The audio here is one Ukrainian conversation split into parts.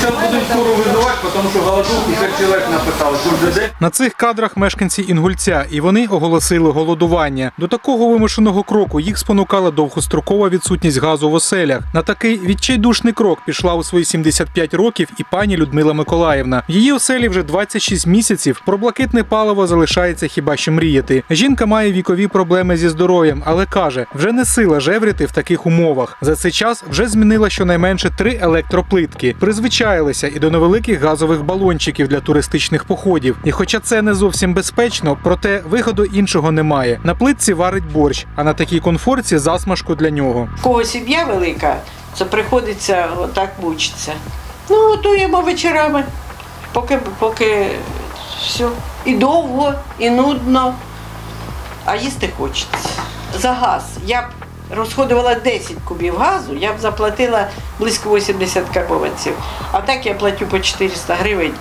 зараз будуть скоро визивати, тому що голодовку 5 чоловік написали. Кожен день. На цих кадрах мешканці Інгульця, і вони оголосили голодування. До такого вимушеного кроку їх спонукала довгострокова відсутність газу в оселях. На такий відчайдушний крок пішла у свої 75 років і пані Людмила Миколаївна. В її оселі вже 26 місяців. Про блакитне паливо залишається хіба що мріяти. Жінка має вікові проблеми зі здоров'ям, але каже, вже не сила жевріти в таких умовах. За цей час вже змінила щонайменше три електроплитки. Призвичаїлися і до невеликих газових балончиків для туристичних походів. І хоча це не зовсім безпечно, проте виходу іншого немає. На плитці варить борщ, а на такій конфорці засмажку для нього. В кого сім'я велика, це приходиться отак мучитися. Ну, готуємо вечорами, поки, поки все. І довго, і нудно, а їсти хочеться. За газ я розходувала 10 кубів газу, я б заплатила близько 80 карбованців. А так я платю по 400 гривень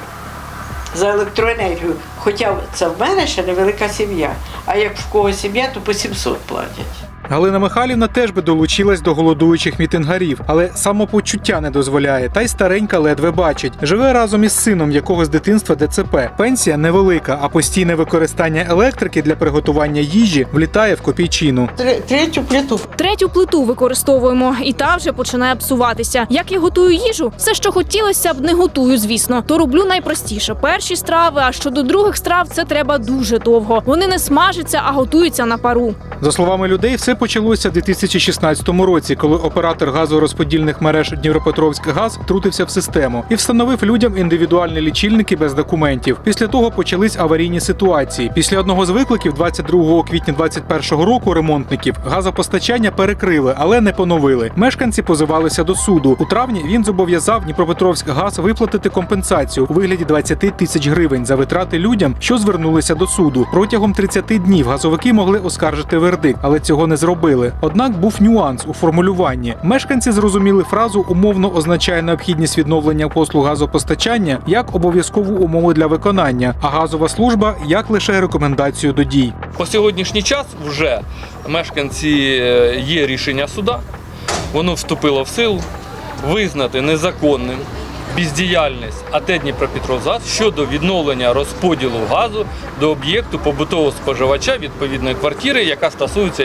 за електроенергію. Хоча це в мене ще невелика сім'я. А як в кого сім'я, то по 700 платять. Галина Михайлівна теж би долучилась до голодуючих мітингарів, але самопочуття не дозволяє, та й старенька ледве бачить. Живе разом із сином, якого з дитинства ДЦП. Пенсія невелика, а постійне використання електрики для приготування їжі влітає в копійчину. Третю плиту Третю плиту використовуємо, і та вже починає псуватися. Як я готую їжу, все, що хотілося б, не готую, звісно. То роблю найпростіше. Перші страви, а щодо других страв, це треба дуже довго. Вони не смажаться, а готуються на пару. За словами людей, все почалося в 2016 році, коли оператор газорозподільних мереж Дніпропетровськ газ втрутився в систему і встановив людям індивідуальні лічильники без документів. Після того почались аварійні ситуації. Після одного з викликів, 22 квітня 2021 року, ремонтників газопостачання перекрили, але не поновили. Мешканці позивалися до суду. У травні він зобов'язав Дніпропетровськ газ виплатити компенсацію у вигляді 20 тисяч гривень за витрати людям, що звернулися до суду. Протягом 30 днів газовики могли оскаржити вердикт, але цього не зробили. Однак був нюанс у формулюванні. Мешканці зрозуміли фразу умовно означає необхідність відновлення послуг газопостачання як обов'язкову умову для виконання, а газова служба як лише рекомендацію до дій. По сьогоднішній час вже мешканці е, є рішення суда, воно вступило в силу, визнати незаконним бездіяльність АТ Дніпропетровгаз щодо відновлення розподілу газу до об'єкту побутового споживача відповідної квартири, яка стосується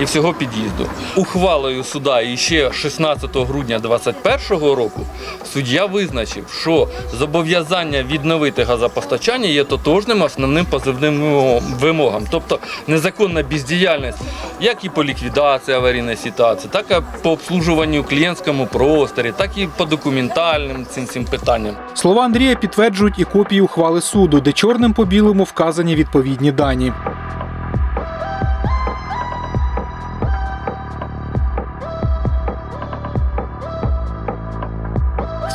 і всього, під'їзду. Ухвалою суда ще 16 грудня 2021 року суддя визначив, що зобов'язання відновити газопостачання є тотожним основним позивним вимогам, тобто незаконна бездіяльність, як і по ліквідації аварійної ситуації, так і по обслужуванню клієнтському просторі, так і по документальним цим цим питанням. Слова Андрія підтверджують і копії ухвали суду, де чорним по білому вказані відповідні дані.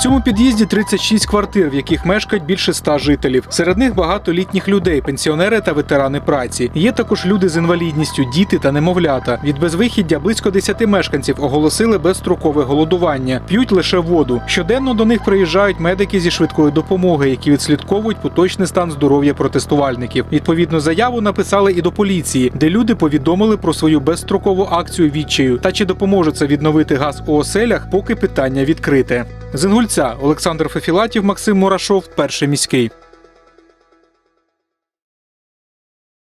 Цьому під'їзді 36 квартир, в яких мешкають більше 100 жителів. Серед них багато літніх людей, пенсіонери та ветерани праці. Є також люди з інвалідністю, діти та немовлята. Від безвихіддя близько 10 мешканців оголосили безстрокове голодування, п'ють лише воду. Щоденно до них приїжджають медики зі швидкої допомоги, які відслідковують поточний стан здоров'я протестувальників. Відповідну заяву написали і до поліції, де люди повідомили про свою безстрокову акцію відчаю та чи допоможе це відновити газ у оселях, поки питання відкрите. З Інгульця Олександр Фефілатів, Максим Мурашов, перший міський.